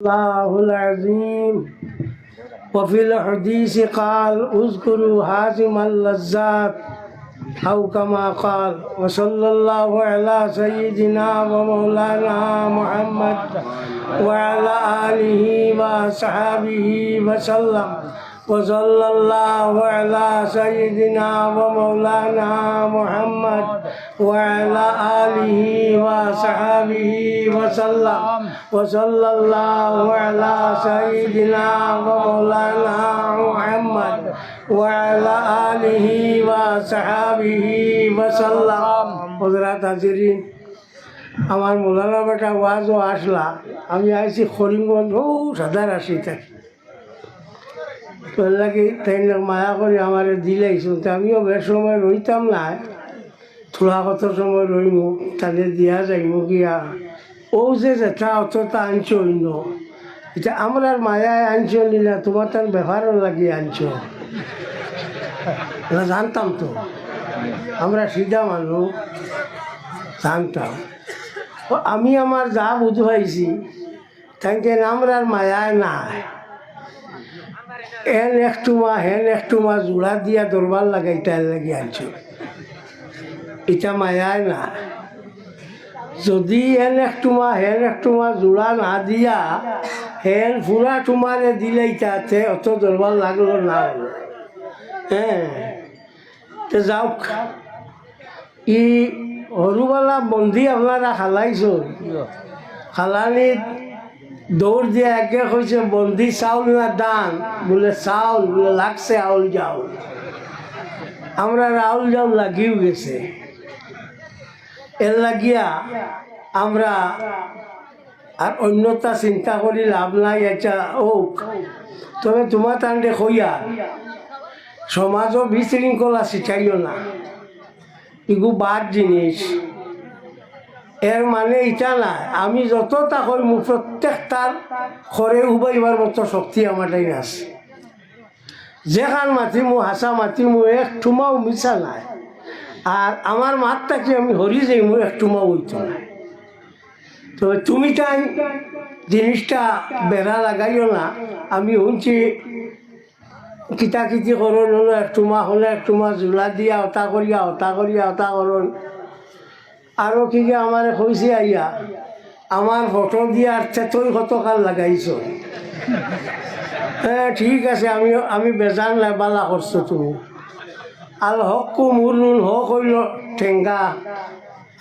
الله العظيم. وفي الحديث قال اذكروا هازم اللذات أو كما قال وصلى الله على سيدنا ومولانا محمد وعلى آله وصحبه وسلم. وصلى الله على سيدنا ومولانا محمد وعلى آله وصحبه وسلم. وصلى الله على سيدنا ومولانا محمد وعلى آله وصحبه وسلم حضرات হাজিরিন আমার মোলানা বেটা ওয়াজও আসলা আমি আইছি করিমগঞ্জ ও সাদা রাশি থাকি তোর লাগে তাই না মায়া করে আমার দিলাইছো তা আমিও বেশ সময় রইতাম না থোড়া কত সময় রইমু তাদের দিয়া যাইমু গিয়া ও যে যেটা অতটা আনছ অন্য। এটা আমরা মায়ায় আনছ না তোমার তার ব্যবহারও লাগিয়ে আনছ? জানতাম তো। আমরা সিধা মানুষ, জানতাম। আমি আমার যা বুঝাইছি, তাকে আমরার মায়ায় নাই। এন একটু মা হেন একটু মা জোড়া দিয়া দরবার লাগাইতে লাগি আনছো। এটা মায়ায় না যদি হেন একটু মা হেন একটু মা জোড়া না দিয়া হেন ফুরা টুমারে দিলেই তাতে অত দরবার লাগল না হলো। হ্যাঁ তো যাওক। ই সৰুবালা বন্ধি আপনারা খালাইছো খালানিত দৌড় দিয়ে আগে কইছে বন্দি চাউল না দান? বলে চাউল। বলে লাগছে আউল যাউল আমরা আউল যাউল লাগিও গেছে। এর লাগিয়া আমরা আর অন্যতা চিন্তা করি লাভ নাই এটা ও তবে তোমার তান্ডে কইয়া সমাজও বিশৃঙ্খলা শিখাইও না। এগু বাদ জিনিস এর মানে ইটা না আমি যত তা কইমু প্রত্যেকটার ঘরে উবাইবার মতো শক্তি আমার তাই আছে। যেখান মাতিমু হাসা মাতিমু এক ঠুমাও মিশা নাই। আর আমার মাতটাকে আমি হরি যাইমু এক ঠুমাও হইতো না তবে তুমি তাই জিনিসটা বেড়া লাগাইও না। আমি শুনছি কিতা কিতি করুন হলো একটু মা হলে একটু মা জোলা দিয়া অতা করিয়া অতা করিয়া অতা করুন। আরও কি যে আমার কইছে আইয়া? আমার ফটো দিয়ে তেতই কতকাল লাগাইছ? হ্যাঁ ঠিক আছে, আমি আমি বেজান নাই বালা করছ তুমি। আর হকু নুন হক হইল ঠেঙ্গা।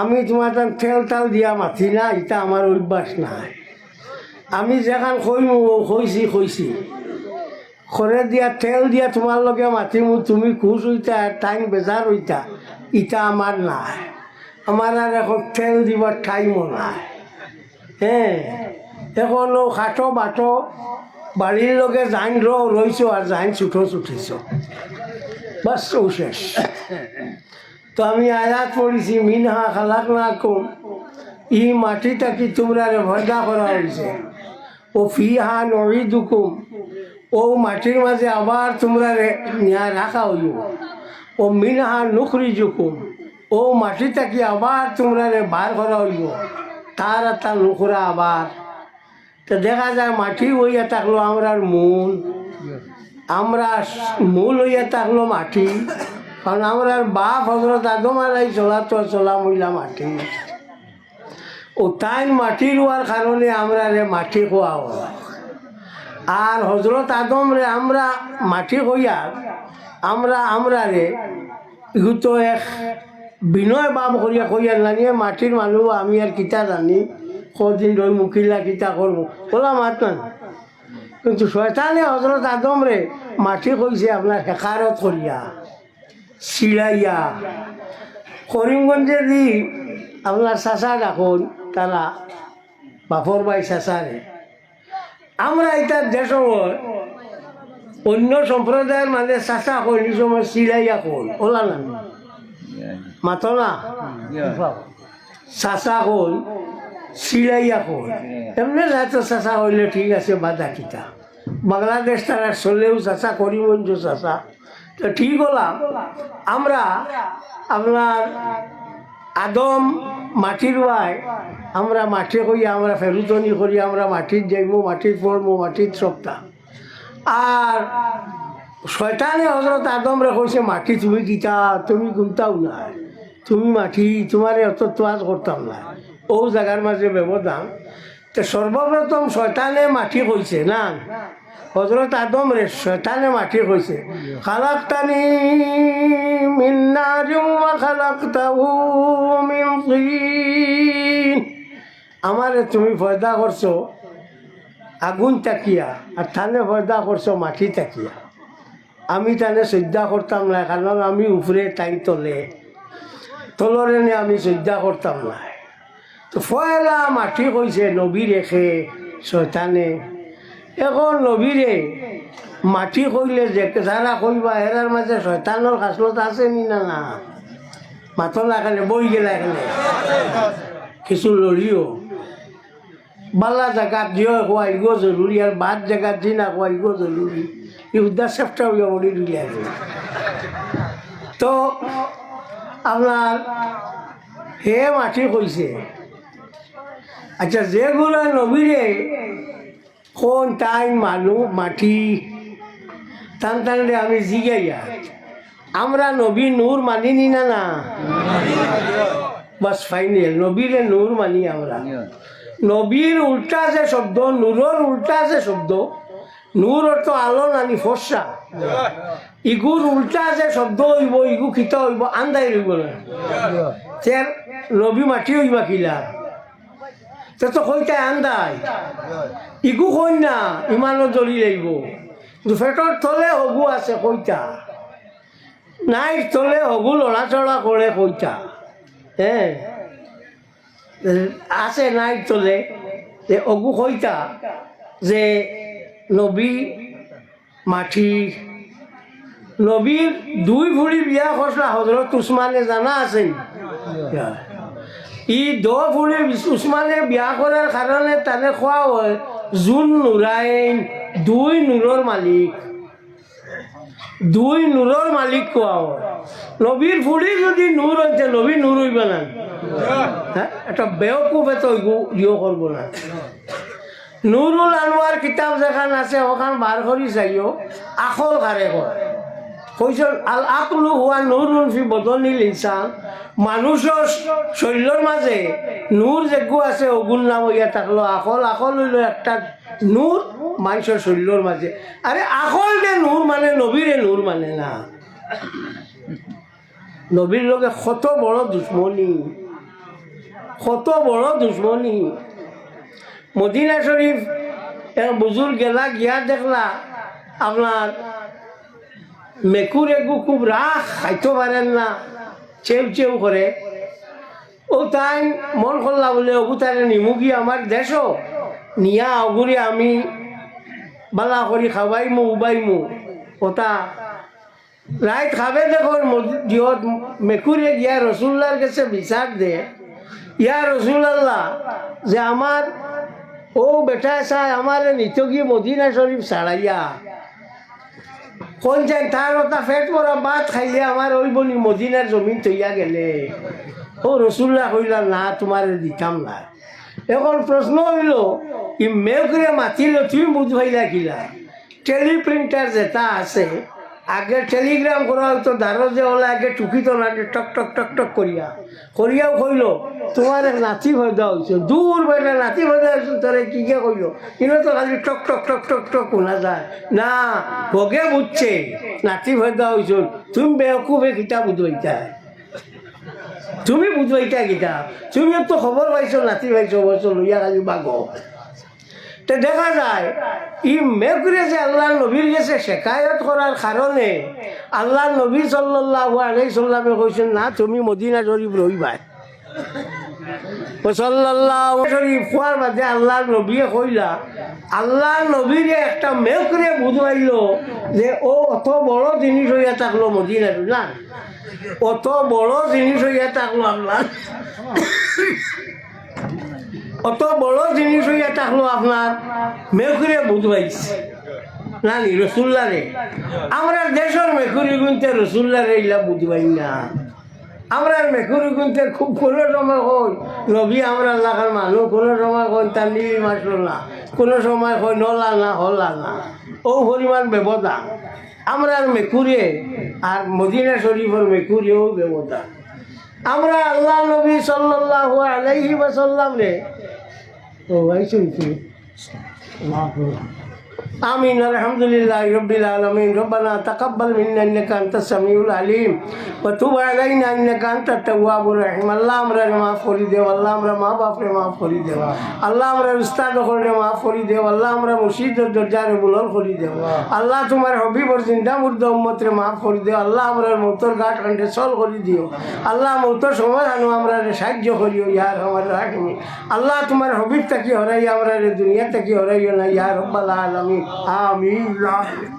আমি তোমার তার তেল তাল দিয়া মাথি না, ইটা আমার অভ্যাস নাই। আমি যেখান কইমু কইছি কইছি খৰে দিয়া, তেল দিয়া তোমাৰ লগে মাতিমু, তুমি খুচ হইতা, টাইম বেজাৰ হইতা, ইটা আমাৰ নাই। আমার আর এখন তেল দিবার টাইমও নাই। হ্যাঁ এখনও খাটো বাটো, বাড়ির লগে জাইন রইছো আর জাইন ছুটো ছুটিছ। বাস ও শেষ। তো আমি আয়াত পড়েছি, মিনহা খালাক না কম ই মাটিটা কি তোমরা ভয়দা করা হয়েছে? ও ফি হা নড়ি দুকুম ও মাটির মাঝে আবার তোমরা রাখা হইব ও মিনহা নুখরি জুকুম ও মাটিটা কি আবার তোমরা বার করা হইব তার তার নুখরা আবার। তো দেখা যায় মাটি হইয়া থাকল আমরার মূল। আমরা মূল হইয়া থাকল মাটি। কারণ আমরার বাপ হজরত আদম আলাই চলা তো চলা মহিলা মাটি। ও তাই মাটি রোয়ার কারণে আমরা রে মাটি খোয়া হয় আর হজরত আদম রে আমরা মাটি হইয়া আমরা আমরা রে ইগুতো এক বিনয় বাপ করিয়া কইয়া নানিয়ে মাটির মানুষ আমি আর কিতা জানি। কদিন রই মুখিলা কিতা করব ওলা মাত না কিন্তু শয়তানে হজরত আদম রে মাটি কইছে আপনার হেকারত করিয়া চিলাইয়া করিমগঞ্জে দি আপনার চাচা ডাকুন তারা বাপর বাই চাচারে। আমরা এটা দেশ অন্য সম্প্রদায়ের মানে চাচা কই সময় চিলাইয়া কোন ওলা না। মাতো না চাচা কই চিলাইয়া কই এমনি রাত চাচা হইলে ঠিক আছে, বাদা কিতা। বাংলাদেশ তারা চলেও চাচা করিমগঞ্জ চাচা। তো ঠিক হলাম আমরা আপনার আদম মাটির ওয়াই আমরা মাটি করি আমরা ফেরুতনি করি, আমরা মাটির যাইমু মাটির পড়মু মাটির সপ্তাহ আর শয়তানে হজরত আদম রে কইছে, মাটি তুমি গীতা তুমি গুমতাও না তুমি মাটি, তোমারে অত তোয়াজ করতাম না ও জায়গার মাঝে ব্যবধান তো সর্বপ্রথম শয়তানে মাটি কইছে না? হজরত আদম রে শয়তানে মাটি কইছে খালাক্তানি মিন নারিন ওয়া আমারে তুমি পয়দা করছ আগুন তাকিয়া আর থানে পয়দা করছ মাটি তাকিয়া। আমি তানে শ্রদ্ধা করতাম না কারণ আমি উপরে তাই তলে। তলরে আমি শ্রদ্ধা করতাম না তো ফয়লা মাটি কইছে নবী রেখে শয়তানে। এখন নবীরে মাটি কইলে যে যারা কইবা এরার মাঝে শয়তানোর কাছলত আছে নি না না? মাথর লাগালে বই গেলা এখানে। কিছু লড়িও বালা জায়গাত দিও কোয়াইগো জরুরি আর বাদ জায়গাত দি না কোয়াইগো জরুরি এই উদ্ধার চেষ্টা হইয়া দিলে আর তো আপনার হে মাটি কইছে। আচ্ছা যেগুলো নবীরে কোন টাইম মানুষ মাটি? টান টানলে আমি জিগাইয়া। আমরা নবী নূর মানিনি না না? বাস ফাইনাল নবীরে নূর মানি আমরা। নবীর উল্টা যে শব্দ, নূরর উল্টা যে শব্দ নূর অর্থ আলো নানি ফর্সা। ইগুর উল্টা যে শব্দ হইব, ইগু খিত হইব, আন্দাই রইব না। নবী মাটি হইবা কিলা? তে তো কইতাই আন্দাই ইগু কই না ইমানো জ্বলি লাগিব। পেটৰ তলে হগু আছে কইতা। নাই তলে হগু লৰাচৰা কৰে কইতা। হে? আছে নাই তলে যে অগু কইতা যে নবী মাটি নবীর দুই ভুড়ি বিয়া করছিলা হজরত উসমানে জানা আছে ই দ ভুড়ি উসমানে বিয়া করার কারণে তানে খোৱা হয়। জুন নুরাইন দুই নূৰৰ মালিক। দুই নূৰৰ মালিক কোৱা হয়। নবীর ফুড়ি যদি নূর হইতে নবী নূর হইবে না। একটা বেওকুফ এত ইয়ে করব না। নুরুল আনোয়ার কিতাব যেখান আছে, ওখান বার করি চাইও। আখল কারে কয়। কৈছে, আল আকলু হোৱা নুৰুন ফি বদনিল ইনচান মানুহৰ শৰীৰৰ মাজে নূৰ যেগু আছে, অগুণ নাম ইয়া থাকল। আখল আখল হইল একটা নূর মানুষের শরীরের মাঝে আরে আখল দে নূর মানে নবীরে নূর মানে না। নবীর লোকে কত বড় দুশ্মনী। কত বড় দুশ্মনী। মদিনা শরীফ এক বুজুর গেলা, গিয়া দেখলা আপনার মেকুর এগু খুব রাখ খাইতে পারেন না, চেউ চেউ করে। ও তাই মন করলা বলে অগু তারে নিমুগি আমার দেশও নিয়া অগুরি আমি বালা করি খাবাইমু উবাইমু। ওটা রাইত খাবে দেখুন দিহত মেকুরে গিয়া রসুল্লার কাছে বিচার দে। ইয়া রসুল্লাহ যে আমার ও বেটা চাই, আমার নিত গিয়ে মদিনা শরীফ ছাড়াইয়া। কোন যায় তার ওটা ফেট মরা ভাত খাইলে আমার ওই বনি মদিনার জমিন থইয়া গেলে। ও রসুল্লা কইলা না, তোমার দিতাম না। এখন প্রশ্ন হইল, ই মেঘরে মাতিল, তুমি বুঝবাইলা কিলা? টেলিপ্রিন্টার যেটা আছে আগে টেলিগ্রাম করা হয়তো ধারো যে হলে আগে টুকিত না টক টক টক টক করিয়া। করিয়াও কইল, তোমার নাতি ভয়দা হয়েছে দূর বেটা নাতি ভয়দা হয়েছে তোরে কি কে কইল? কিন্তু তো খালি টক টক টক টক টক শোনা যায়। না, ভোগে বুঝছে, নাতি ভয়দা হয়েছে তুমি বেকুবে কিতা বুঝবাইতা তুমি বুঝবাইতা কিতা তুমি তো খবর পাইছো, নাতি পাইছো বলছো লইয়া খালি বাগো। তো দেখা যায়, ই মেঘরে যে আল্লাহ নবীর গেছে শেখায়ত করার কারণে আল্লাহ নবী সাল্লাহ আলাই সাল্লামে কৈছেন না, তুমি মদিনা শরীফ রইবাই সাল্লাহ শরীফ খোয়ার বাদে আল্লাহ নবীয়ে কইলা, আল্লাহ নবীরে একটা মেঘরে বুঝাইল যে ও অত বড় জিনিস হইয়া থাকল মদিনার না, অত বড় জিনিস হইয়া থাকল আল্লাহ। অত বড় জিনিস হইয়া থাকল আপনার। মেঘুরে বুঝবাইছে। নানি রসুল্লা রে আমরা দেশের মেঘুরি গুনতে রসুল্লা রে ইলা বুঝবাই না। আমরা মেকুরি গুনতে খুব কোনো সময় হই। নবী আমরা লাগার মানুষ কোনো সময় হই তার নীল না কোনো সময় হই নলা না, হলা না। ও পরিমাণ ব্যবধান আমরা মেকুরে আর মদিনা শরীফের মেকুরিও ব্যবধান আমরা আল্লাহ নবী সাল্লাল্লাহু আলাইহি ওয়াসাল্লাম রে ও আইসুন কি آمين الحمد لله رب العالمين ربنا تقبل منا إنك أنت السميع العليم وتب علينا إنك أنت التواب الرحيم الله আমরা মাফ করে দেও আল্লাহ আমরা মা বাপরে মাফ করে দেও আল্লাহ আমরা উস্তাদ করে মাফ করে দেও আল্লাহ আমরা মুর্শিদের দরজারে বুলন করে দেও আল্লাহ তোমার হবিবর জিন্দা মুর্দ উম্মতরে মাফ করে দেও আল্লাহ আমরা মৌতর গাঠ কান্ডে সল করে দিও আল্লাহ মৌতর সময় আনো আমরা সাহায্য করিও ইয়ার আমার রাখমি আল্লাহ তোমার হবিব তাকি হরাই আমরা রে দুনিয়া তাকি হরাইও না ইয়া রব্বাল আলামিন আমিন।